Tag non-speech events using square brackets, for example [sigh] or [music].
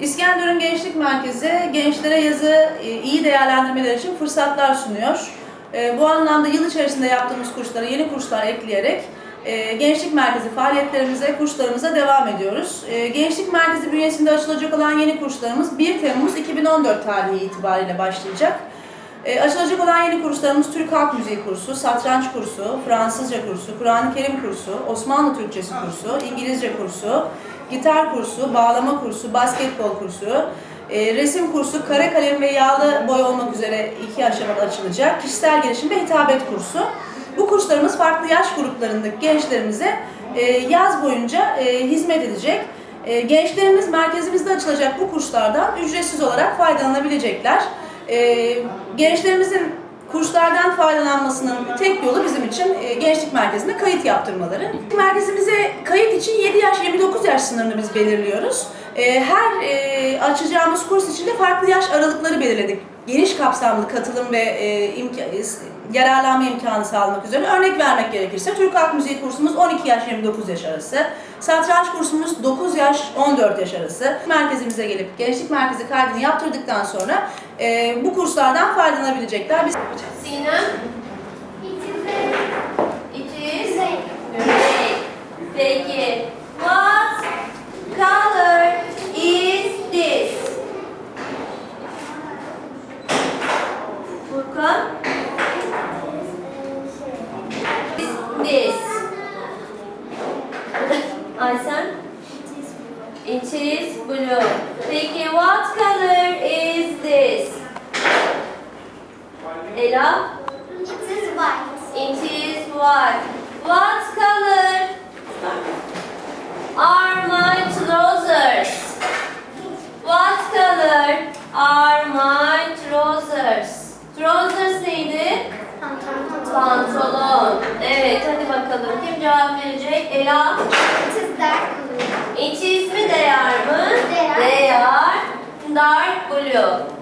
İskenderun Gençlik Merkezi gençlere yazı e, iyi değerlendirmeler için fırsatlar sunuyor. E, Bu anlamda yıl içerisinde yaptığımız kurslara yeni kurslar ekleyerek e, Gençlik Merkezi faaliyetlerimize, kurslarımıza devam ediyoruz. Gençlik Merkezi bünyesinde açılacak olan yeni kurslarımız 1 Temmuz 2014 tarihi itibariyle başlayacak. E, açılacak olan yeni kurslarımız Türk Halk Müziği kursu, satranç kursu, Fransızca kursu, Kur'an-ı Kerim kursu, Osmanlı Türkçesi kursu, İngilizce kursu, gitar kursu, bağlama kursu, basketbol kursu, e, resim kursu, kare kalem ve yağlı boy olmak üzere iki aşamada açılacak, kişisel gelişim ve hitabet kursu. Bu kurslarımız farklı yaş gruplarındaki gençlerimize e, yaz boyunca e, hizmet edecek. E, gençlerimiz merkezimizde açılacak bu kurslardan ücretsiz olarak faydalanabilecekler. E, gençlerimizin kurslardan faydalanmasının tek yolu bizim için e, gençlik merkezine kayıt yaptırmaları. Merkezimize kayıt için 7 yaş 29 yaş sınırını biz belirliyoruz. E, her e, açacağımız kurs için de farklı yaş aralıkları belirledik. Geniş kapsamlı katılım ve e, imka- e, yararlanma imkanı sağlamak üzere. Örnek vermek gerekirse Türk Halk Müziği kursumuz 12 yaş 29 yaş arası. Satranç kursumuz 9 yaş 14 yaş arası. Merkezimize gelip gençlik merkezi kaydını yaptırdıktan sonra e, bu kurslardan faydalanabilecekler. Biz Sinem? İs gray. Peki. What color is this? Furkan? This. [laughs] Aysen? It is blue. Peki what color is this? Ela? It is white. It is white. What color kim cevap verecek? Ela. It is dark blue. It is mi değer mi? They are dark blue.